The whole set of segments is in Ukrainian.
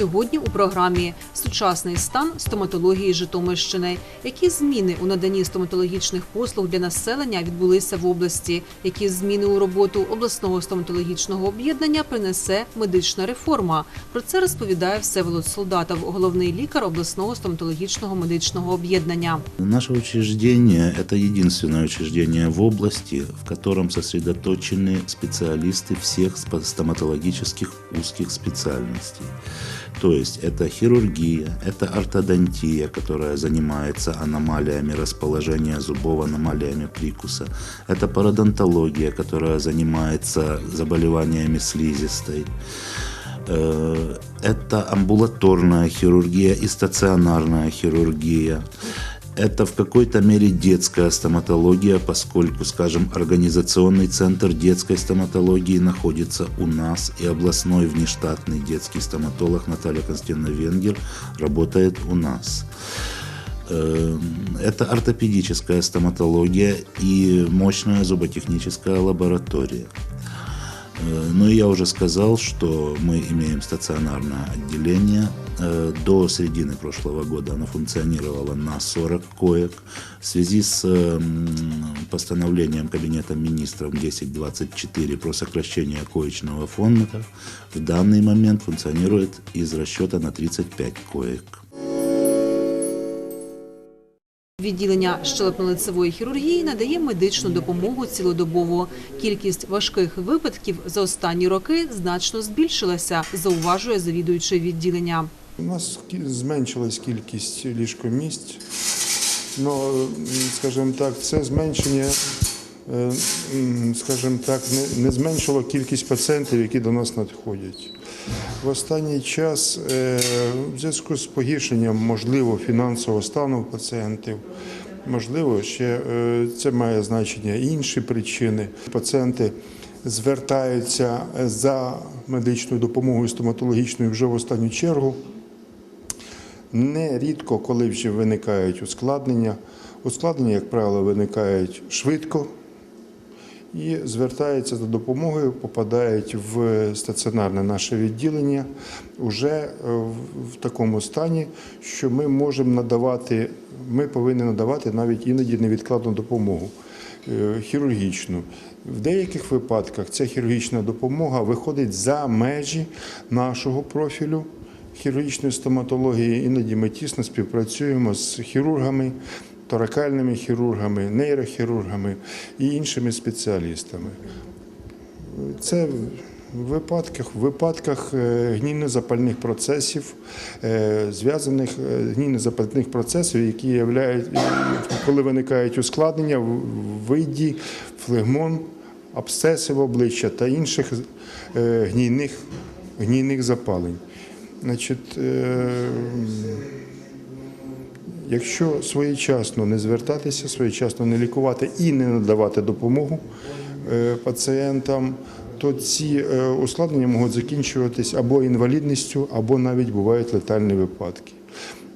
Сьогодні у програмі Сучасний стан стоматології Житомирщини. Які зміни у наданні стоматологічних послуг для населення відбулися в області? Які зміни у роботу обласного стоматологічного об'єднання принесе медична реформа? Про це розповідає Всеволод Солдатов, головний лікар обласного стоматологічного медичного об'єднання. Наше учреждение – это единственное учреждение в области, в котором сосредоточены специалисты всех спа- стоматологических узких специальностей. То есть это хирургия, это ортодонтия, которая занимается аномалиями расположения зубов, аномалиями прикуса. Это пародонтология, которая занимается заболеваниями слизистой. Э, Это амбулаторная хирургия и стационарная хирургия. Это в какой-то мере детская стоматология, поскольку, скажем, организационный центр детской стоматологии находится у нас, и областной внештатный детский стоматолог Наталья Константиновна Венгер работает у нас. Э, Это ортопедическая стоматология и мощная зуботехническая лаборатория. Э, Ну и я уже сказал, что мы имеем стационарное отделение. Э, До середины прошлого года оно функционировало на 40 коек. В связи с м, постановлением Кабинета министров 1024 про сокращение коечного фонда в данный момент функционирует из расчета на 35 коек. Відділення щелепно-лицевої хірургії надає медичну допомогу цілодобово. Кількість важких випадків за останні роки значно збільшилася, зауважує завідуючий відділення. У нас зменшилась кількість ліжкомісць. але, скажімо так, це зменшення, скажімо так, не, не зменшило кількість пацієнтів, які до нас надходять. В останній час е, в зв'язку з погіршенням можливо фінансового стану пацієнтів, можливо, ще е, це має значення інші причини. Пацієнти звертаються за медичною допомогою стоматологічною вже в останню чергу. Нерідко, коли вже виникають ускладнення. Ускладнення, як правило, виникають швидко і звертаються за допомогою, попадають в стаціонарне наше відділення вже е, в- такому стані, що ми можемо надавати, ми повинні надавати навіть іноді невідкладну допомогу е, хірургічну. В деяких випадках ця хірургічна допомога виходить за межі нашого профілю хірургічної стоматології. Іноді ми тісно співпрацюємо з хірургами, торакальними хірургами, нейрохірургами і іншими спеціалістами. Це в випадках, в випадках е, гнійно-запальних процесів, е, зв'язаних е, гнійно-запальних процесів, які являють, коли виникають ускладнення в виді флегмон, абсцеси в обличчя та інших гнійних, гнійних запалень. Значить, Якщо своєчасно не звертатися, своєчасно не лікувати і не надавати допомогу е, пацієнтам, то ці е, ускладнення можуть закінчуватись або інвалідністю, або навіть бувають летальні випадки.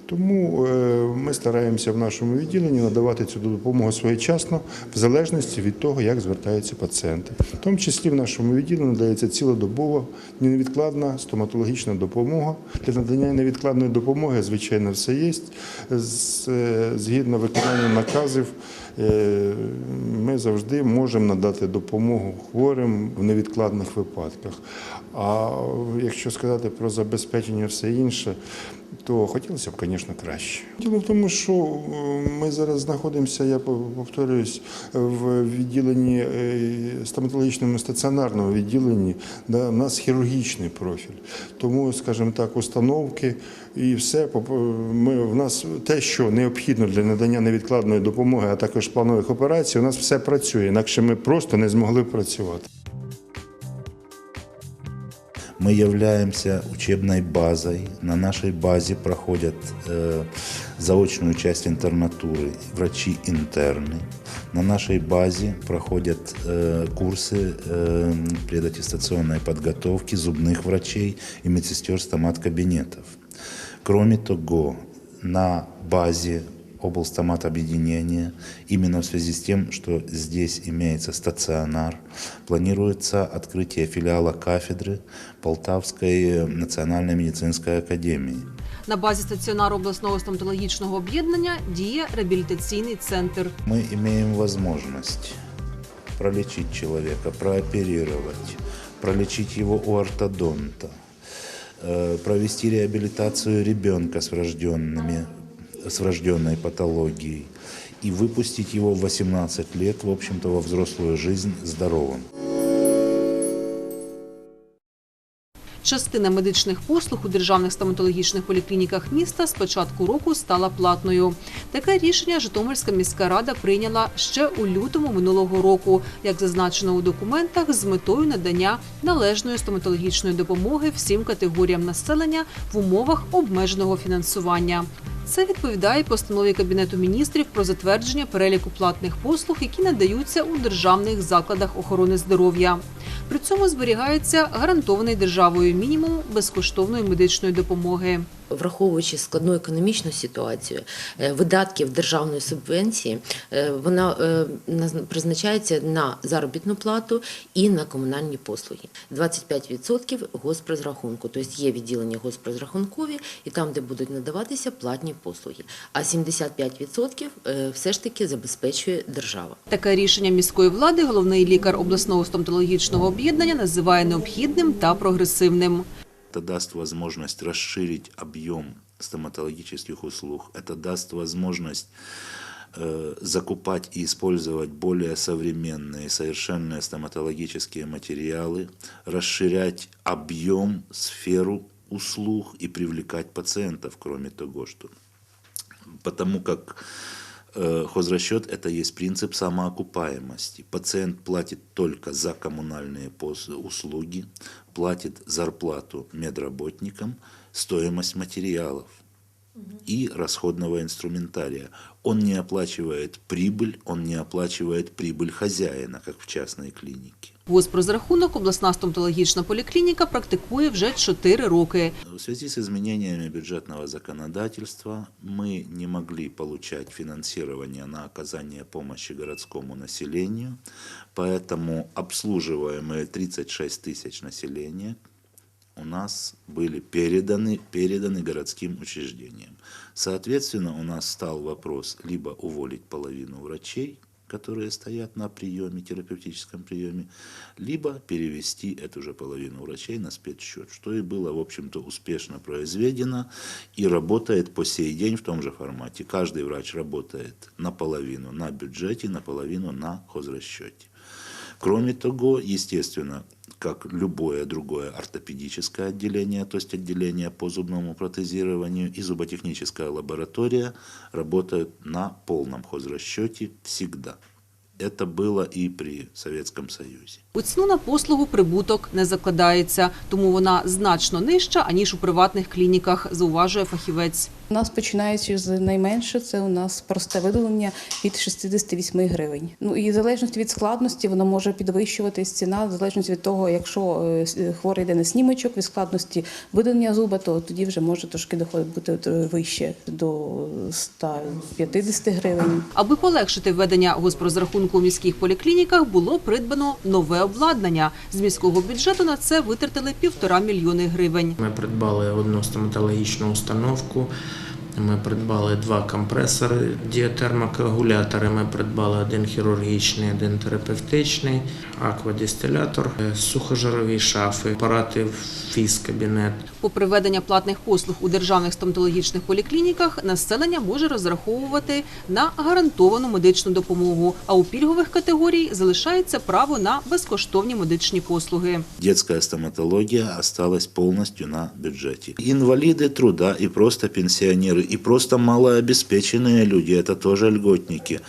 Тому е, ми стараємося в нашому відділенні надавати цю допомогу своєчасно, в залежності від того, як звертаються пацієнти. В тому числі в нашому відділенні надається цілодобова невідкладна стоматологічна допомога. Для надання невідкладної допомоги, звичайно, все є. Е, Згідно виконання наказів, е, ми завжди можемо надати допомогу хворим в невідкладних випадках. А якщо сказати про забезпечення все інше, то хотілося б, звісно, краще. Діло в тому, що е, ми зараз знаходимося, я повторююсь, в відділенні е, стоматологічному стаціонарному відділенні, де у нас хірургічний профіль. Тому, скажімо так, установки і все поп- ми в нас те, що необхідно для надання невідкладної допомоги, а також планових операцій, у нас все працює, інакше ми просто не змогли працювати. Мы являемся учебной базой. На нашей базе проходят э, заочную часть интернатуры врачи-интерны. На нашей базе проходят э, курсы э, предаттестационной подготовки зубных врачей и медсестер стомат-кабинетов. Кроме того, на базе облстомат объединения. Именно в связи с тем, что здесь имеется стационар, планируется открытие филиала кафедры Полтавской национальной медицинской академии. На базі стаціонару обласного стоматологічного об'єднання діє реабілітаційний центр. Мы имеем возможность пролечить человека, прооперировать, пролечить его у ортодонта, э, провести реабилитацию ребенка с, врожденными, с врожденной патологией и выпустить его в 18 лет, в общем-то, во взрослую жизнь здоровым. Частина медичних послуг у державних стоматологічних поліклініках міста з початку року стала платною. Таке рішення Житомирська міська рада прийняла ще у лютому минулого року, як зазначено у документах, з метою надання належної стоматологічної допомоги всім категоріям населення в умовах обмеженого фінансування. Це відповідає постанові Кабінету міністрів про затвердження переліку платних послуг, які надаються у державних закладах охорони здоров'я. При цьому зберігається гарантований державою мінімум безкоштовної медичної допомоги. Враховуючи складну економічну ситуацію, е, видатків державної субвенції, е, вона е, призначається на заробітну плату і на комунальні послуги. 25% госпрозрахунку, тобто є відділення госпрозрахункові, і там, де будуть надаватися платні послуги. А 75% е, все ж таки забезпечує держава. Таке рішення міської влади головний лікар обласного стоматологічного об'єднання називає необхідним та прогресивним. Это даст возможность расширить объем стоматологических услуг. Это даст возможность э, закупать и использовать более современные, совершенные стоматологические материалы, расширять объем, сферу услуг и привлекать пациентов, кроме того, что потому как хозрасчет – это есть принцип самоокупаемости. Пациент платит только за коммунальные услуги, платит зарплату медработникам, стоимость материалов и расходного инструментария. Он не оплачивает прибыль, он не оплачивает прибыль хозяина, как в частной клинике. Госпрозрахунок обласна стоматологічна поліклініка практикує вже 4 роки. В связи с изменениями бюджетного законодательства мы не могли получать финансирование на оказание помощи городскому населению, поэтому обслуживаемые 36 тысяч населения у нас были переданы, переданы городским учреждениям. Соответственно, у нас стал вопрос либо уволить половину врачей, которые стоят на приеме, терапевтическом приеме, либо перевести эту же половину врачей на спецсчет, что и было, в общем-то, успешно произведено и работает по сей день в том же формате. Каждый врач работает наполовину на бюджете, наполовину на хозрасчете. Кроме того, естественно, как любое другое ортопедическое отделение, то есть отделение по зубному протезированию и зуботехническая лаборатория работают на полном хозрасчете всегда. Это было и при Советском Союзе. У ціну на послугу прибуток не закладається, тому вона значно нижча, аніж у приватних клініках, зауважує фахівець. У нас починаючи з найменше, це у нас просте видалення від 68 гривень. Ну і в залежності від складності воно може підвищуватись ціна, в залежності від того, якщо е, хворий йде на снімочок, від складності видалення зуба, то тоді вже може трошки доходить бути е, вище до 150 гривень. Аби полегшити введення госпрозрахунку у міських поліклініках, було придбано нове обладнання. З міського бюджету на це витратили півтора мільйони гривень. Ми придбали одну стоматологічну установку. Ми придбали два компресори, діатермокоагулятори. Ми придбали один хірургічний, один терапевтичний, аквадистилятор, е, сухожирові шафи, апарати фіз-кабінет. Попри введення платних послуг у державних стоматологічних поліклініках, населення може розраховувати на гарантовану медичну допомогу. А у пільгових категорій залишається право на безкоштовні медичні послуги. Детская стоматология осталась полностью на бюджете. Инвалиды труда и просто пенсионеры, и просто малообеспеченные люди – это тоже льготники.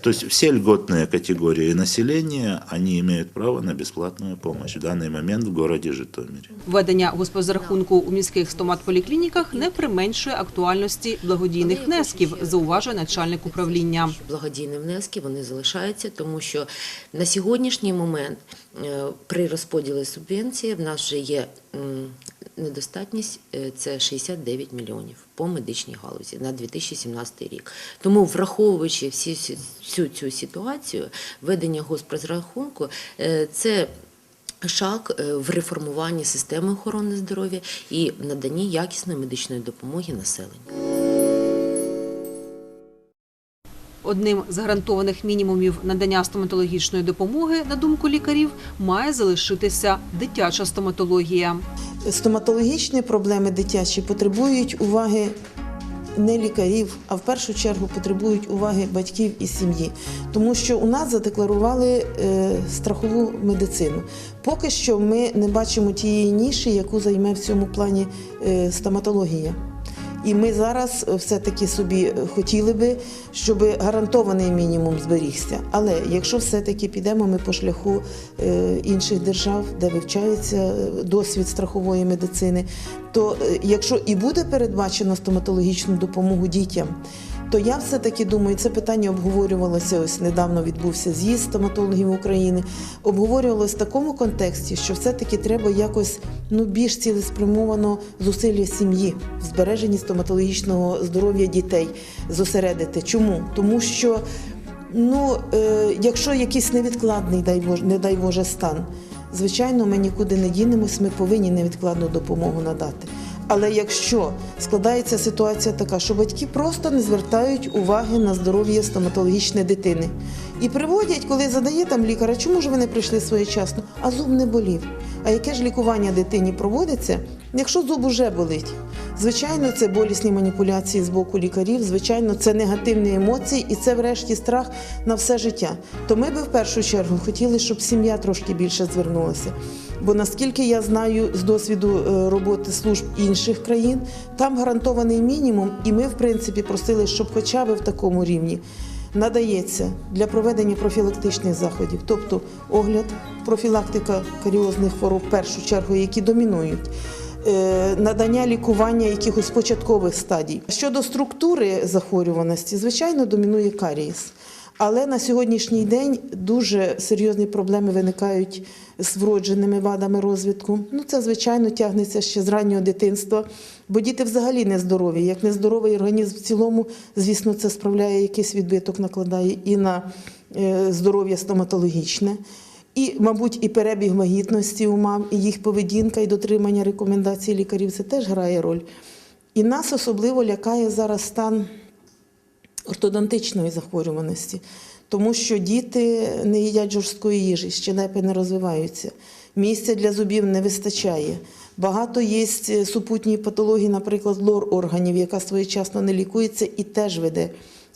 То есть все льготные категории населения, они имеют право на бесплатную помощь в данный момент в городе Житомире. Введення госпозрахунку у міських стоматполіклініках не применшує актуальності благодійних внесків, зауважує начальник управління. Благодійні внески вони залишаються, тому що на сьогоднішній момент е, при розподілі субвенції в нас вже є м, недостатність е, це 69 мільйонів по медичній галузі на 2017 рік. Тому, враховуючи всі, всю цю ситуацію, ведення госпрозрахунку е, це шаг е, в реформуванні системи охорони здоров'я і наданні якісної медичної допомоги населенню. Одним з гарантованих мінімумів надання стоматологічної допомоги, на думку лікарів, має залишитися дитяча стоматологія. Стоматологічні проблеми дитячі потребують уваги не лікарів, а в першу чергу потребують уваги батьків і сім'ї. Тому що у нас задекларували е, страхову медицину. Поки що ми не бачимо тієї ніші, яку займе в цьому плані е, стоматологія. І ми зараз все-таки собі хотіли би, щоб гарантований мінімум зберігся. Але якщо все-таки підемо ми по шляху е, інших держав, де вивчається е, досвід страхової медицини, то е, якщо і буде передбачено стоматологічну допомогу дітям, то я все-таки думаю, це питання обговорювалося ось недавно відбувся з'їзд стоматологів України. Обговорювалося в такому контексті, що все-таки треба якось ну більш цілеспрямовано зусилля сім'ї в збереженні стоматологічного здоров'я дітей зосередити. Чому? Тому що ну, е, якщо якийсь невідкладний, дай Боже, не дай Боже, стан, звичайно, ми нікуди не дінемось, ми повинні невідкладну допомогу надати. Але якщо складається ситуація така, що батьки просто не звертають уваги на здоров'я стоматологічної дитини і приводять, коли задає там лікар, «А чому ж ви не прийшли своєчасно? А зуб не болів. А яке ж лікування дитині проводиться, якщо зуб уже болить? Звичайно, це болісні маніпуляції з боку лікарів, звичайно, це негативні емоції і це, врешті, страх на все життя. То ми би в першу чергу хотіли, щоб сім'я трошки більше звернулася. Бо наскільки я знаю з досвіду е, роботи служб інших країн, там гарантований мінімум, і ми, в принципі, просили, щоб хоча б в такому рівні надається для проведення профілактичних заходів, тобто огляд, профілактика каріозних хвороб, в першу чергу, які домінують. е, Надання лікування якихось початкових стадій щодо структури захворюваності, звичайно, домінує карієс. Але на сьогоднішній день дуже серйозні проблеми виникають з вродженими вадами розвитку. Ну, це, звичайно, тягнеться ще з раннього дитинства, бо діти взагалі нездорові. Як нездоровий організм в цілому, звісно, це справляє якийсь відбиток, накладає і на е, здоров'я стоматологічне. І, мабуть, і перебіг вагітності у мам, і їх поведінка, і дотримання рекомендацій лікарів це теж грає роль. І нас особливо лякає зараз стан ортодонтичної захворюваності, тому що діти не їдять жорсткої їжі, щелепи не розвиваються, місця для зубів не вистачає. Багато є супутні патології, наприклад, лор органів, яка своєчасно не лікується і теж веде.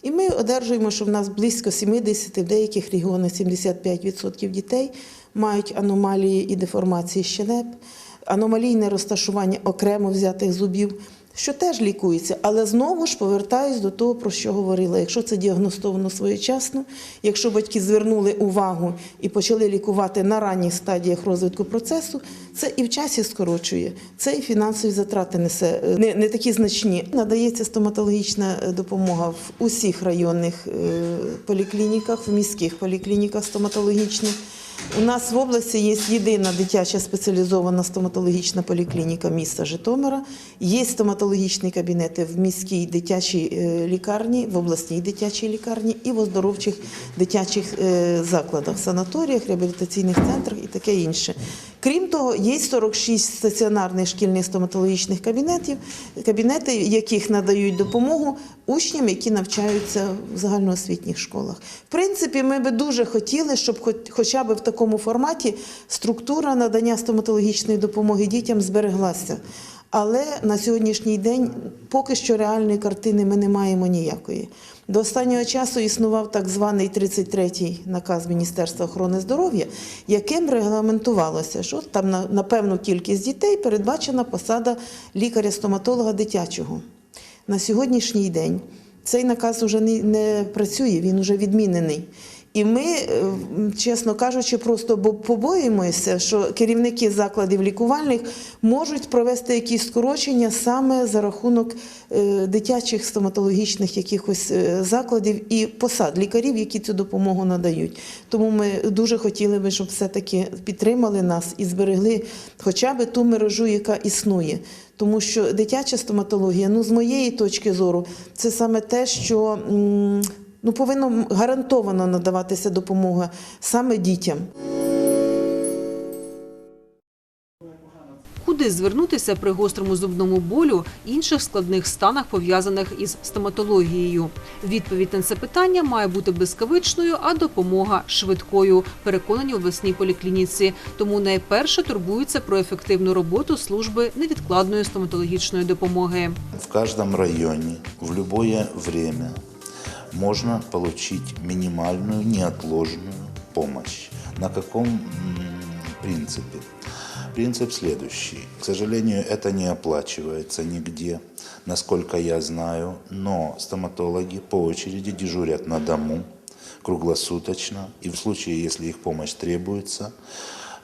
І ми одержуємо, що в нас близько 70, в деяких регіонах 75% дітей мають аномалії і деформації щелеп, аномалійне розташування окремо взятих зубів що теж лікується, але знову ж повертаюсь до того, про що говорила. Якщо це діагностовано своєчасно, якщо батьки звернули увагу і почали лікувати на ранніх стадіях розвитку процесу, це і в часі скорочує, це і фінансові затрати несе е, не, не такі значні. Надається стоматологічна е, допомога в усіх районних е, поліклініках, в міських поліклініках стоматологічних. У нас в області є єдина дитяча спеціалізована стоматологічна поліклініка міста Житомира. Є стоматологічні кабінети в міській дитячій е, лікарні, в обласній дитячій лікарні і в оздоровчих дитячих е, закладах, санаторіях, реабілітаційних центрах і таке інше. Крім того, є 46 стаціонарних шкільних стоматологічних кабінетів, кабінети, яких надають допомогу учням, які навчаються в загальноосвітніх школах. В принципі, ми би дуже хотіли, щоб хоча б в такому форматі структура надання стоматологічної допомоги дітям збереглася. Але на сьогоднішній день поки що реальної картини ми не маємо ніякої. До останнього часу існував так званий 33-й наказ Міністерства охорони здоров'я, яким регламентувалося, що там на, певну кількість дітей передбачена посада лікаря-стоматолога дитячого. На сьогоднішній день цей наказ не, не працює, він вже відмінений. І ми, е, чесно кажучи, просто бо- побоїмося, що керівники закладів лікувальних можуть провести якісь скорочення саме за рахунок е, дитячих стоматологічних якихось е, закладів і посад лікарів, які цю допомогу надають. Тому ми дуже хотіли би, щоб все-таки підтримали нас і зберегли хоча б ту мережу, яка існує. Тому що дитяча стоматологія, ну з моєї точки зору, це саме те, що ну, повинно гарантовано надаватися допомога саме дітям. Куди звернутися при гострому зубному болю інших складних станах, пов'язаних із стоматологією? Відповідь на це питання має бути блискавичною, а допомога швидкою. Переконані в обласній поліклініці. Тому найперше турбуються про ефективну роботу служби невідкладної стоматологічної допомоги. В каждом районе в любое время можно получить минимальную неотложную помощь. На каком принципе? Принцип следующий. К сожалению, это не оплачивается нигде, насколько я знаю, но стоматологи по очереди дежурят на дому круглосуточно, и в случае, если их помощь требуется,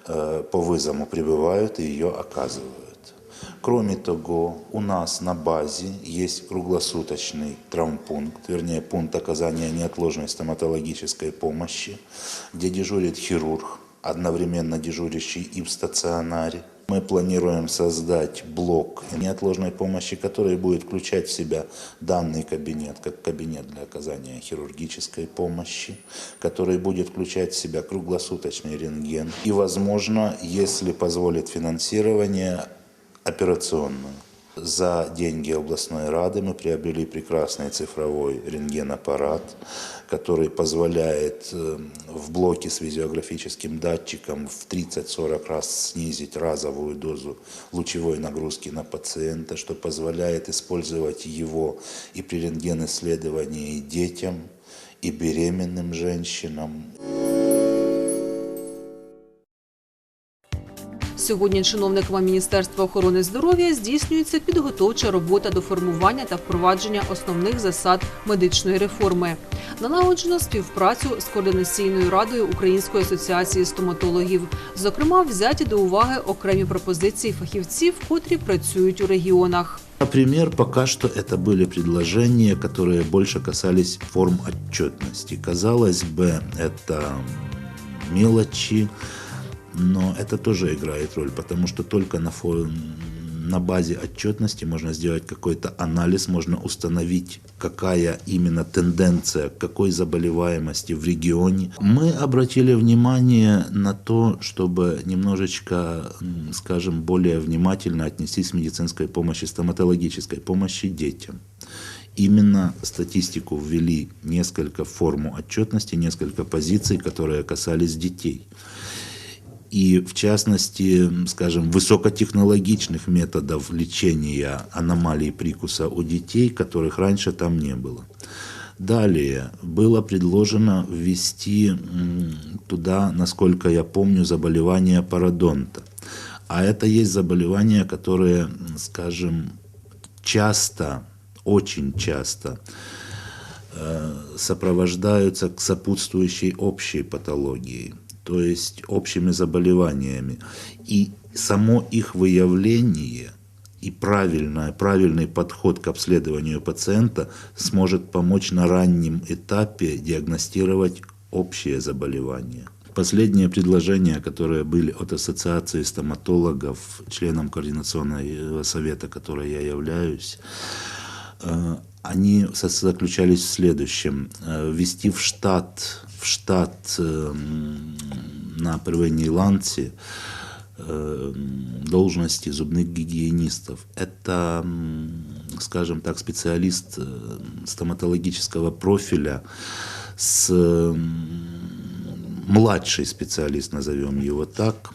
э, по вызову прибывают и ее оказывают. Кроме того, у нас на базе есть круглосуточный травмпункт, вернее пункт оказания неотложной стоматологической помощи, где дежурит хирург, одновременно дежурящий и в стационаре. Мы планируем создать блок неотложной помощи, который будет включать в себя данный кабинет, как кабинет для оказания хирургической помощи, который будет включать в себя круглосуточный рентген и, возможно, если позволит финансирование, операционную. За деньги областной рады мы приобрели прекрасный цифровой рентгенаппарат, который позволяет э, в блоке с визиографическим датчиком в 30-40 раз снизить разовую дозу лучевой нагрузки на пациента, что позволяет использовать его и при рентген-исследовании детям, и беременным женщинам, Сьогодні чиновниками Міністерства охорони здоров'я здійснюється підготовча робота до формування та впровадження основних засад медичної реформи. Налагоджено співпрацю з координаційною радою Української асоціації стоматологів. Зокрема, взяті до уваги окремі пропозиції фахівців, котрі працюють у регіонах. Например, пока что это были предложения, которые больше касались форм отчетности. Казалось бы, это мелочи, но это тоже играет роль, потому что только на, фо- на базе отчетности можно сделать какой-то анализ, можно установить, какая именно тенденция, какой заболеваемости в регионе. Мы обратили внимание на то, чтобы немножечко, скажем, более внимательно отнестись к медицинской помощи, стоматологической помощи детям. Именно статистику ввели несколько форму отчетности, несколько позиций, которые касались детей и, в частности, скажем, высокотехнологичных методов лечения аномалий прикуса у детей, которых раньше там не было. Далее было предложено ввести туда, насколько я помню, заболевание пародонта. А это есть заболевания, которые, м, скажем, часто, очень часто э, сопровождаются к сопутствующей общей патологии, то есть общими заболеваниями. И само их выявление и правильное, правильный подход к обследованию пациента сможет помочь на раннем этапе диагностировать общие заболевания. Последние предложения, которые были от Ассоциации стоматологов, членом Координационного совета, которой я являюсь, э, они заключались в следующем. Э, Ввести в штат, в штат э, на первинній ланці э, должности зубных гигиенистов. Это, скажем так, специалист стоматологического профиля с младший специалист, назовем его так,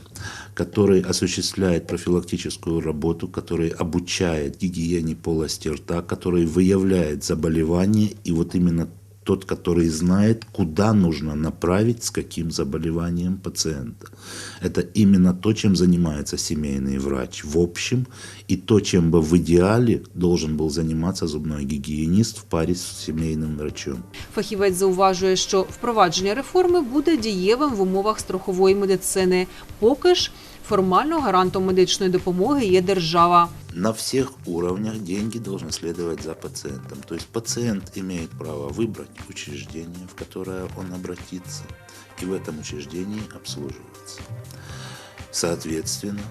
который осуществляет профилактическую работу, который обучает гигиене полости рта, который выявляет заболевания и вот именно тот, который знает, куда нужно направить, с каким заболеванием пациента. Это именно то, чем занимается семейный врач в общем, и то, чем бы в идеале должен был заниматься зубной гигиенист в паре с семейным врачом. Фахівець зауважує, що впровадження реформи буде дієвим в умовах страхової медицини. Поки ж формально гарантом медичної допомоги є держава. На всех уровнях деньги должны следовать за пациентом. То есть пациент имеет право выбрать учреждение, в которое он обратится, и в этом учреждении обслуживаться. Соответственно,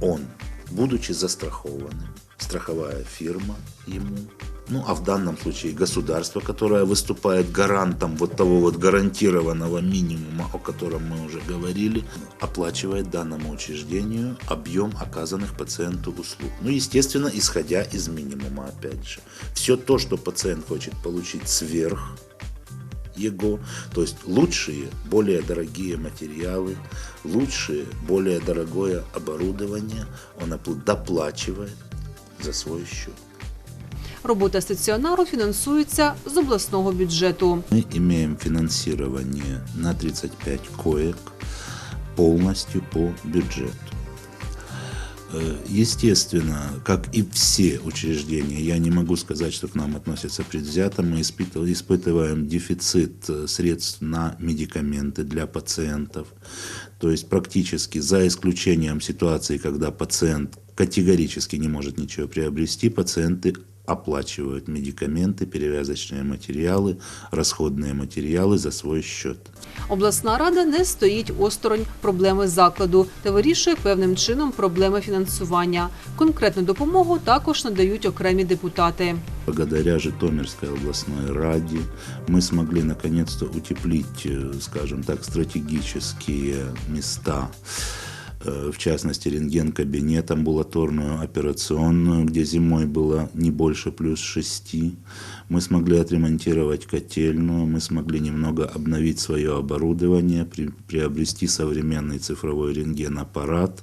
он, будучи застрахованным, страховая фирма ему, ну а в данном случае государство, которое выступает гарантом вот того вот гарантированного минимума, о котором мы уже говорили, оплачивает данному учреждению объем оказанных пациенту услуг. Ну, естественно, исходя из минимума, опять же. Все то, что пациент хочет получить сверх его, то есть лучшие, более дорогие материалы, лучшее, более дорогое оборудование, он опл- доплачивает за свой счет. Робота стаціонару фінансується з обласного бюджету. Мы имеем финансирование на 35 коек полностью по бюджету. Э, Естественно, как и все учреждения, я не могу сказать, что к нам относятся предвзято, мы испытываем, дефицит э, средств на медикаменты для пациентов. То есть практически за исключением ситуации, когда пациент категорически не может ничего приобрести, пациенты оплачивают медикаменты, перевязочные материалы, расходные материалы за свой счет. Обласна рада не стоїть осторонь проблеми закладу та вирішує певним чином проблеми фінансування. Конкретну допомогу також надають окремі депутати. Благодаря Житомирской областной раде мы смогли наконец-то утеплить, э, скажем так, стратегические места, э, В частности, рентген-кабинет, амбулаторную, операционную, где зимой было не больше плюс 6. Мы смогли отремонтировать котельную, мы смогли немного обновить свое оборудование, при- приобрести современный цифровой рентген-аппарат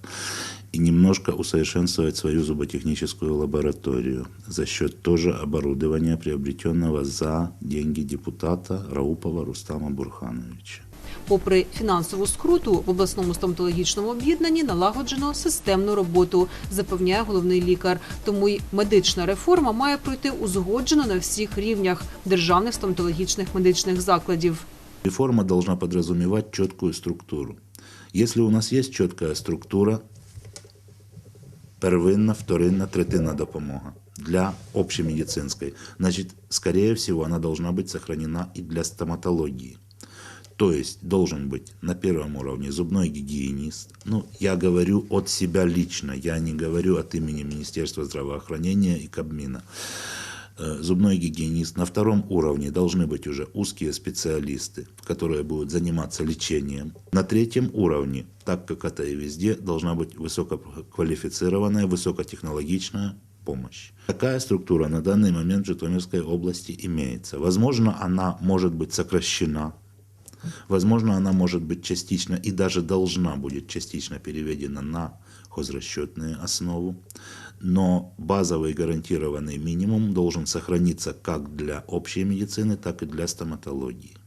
и немножко усовершенствовать свою зуботехническую лабораторию за счет тоже оборудования, приобретенного за деньги депутата Раупова Рустама Бурхановича. Попри фінансову скруту, в обласному стоматологічному об'єднанні налагоджено системну роботу, запевняє головний лікар. Тому й медична реформа має пройти узгоджено на всіх рівнях державних стоматологічних медичних закладів. Реформа должна подразумевать четкую структуру. Если у нас есть четкая структура, первинна, вторинна, третинна допомога для общемедицинской, значит, скорее всего, она должна быть сохранена и для стоматологии. То есть должен быть на первом уровне зубной гигиенист. Ну, я говорю от себя лично, я не говорю от имени Министерства здравоохранения и Кабмина. Э, Зубной гигиенист. На втором уровне должны быть уже узкие специалисты, которые будут заниматься лечением. На третьем уровне, так как это и везде, должна быть высококвалифицированная, высокотехнологичная помощь. Такая структура на данный момент в Житомирской области имеется. Возможно, она может быть сокращена, Возможно, она может быть частично и даже должна будет частично переведена на хозрасчетную основу, но базовый гарантированный минимум должен сохраниться как для общей медицины, так и для стоматологии.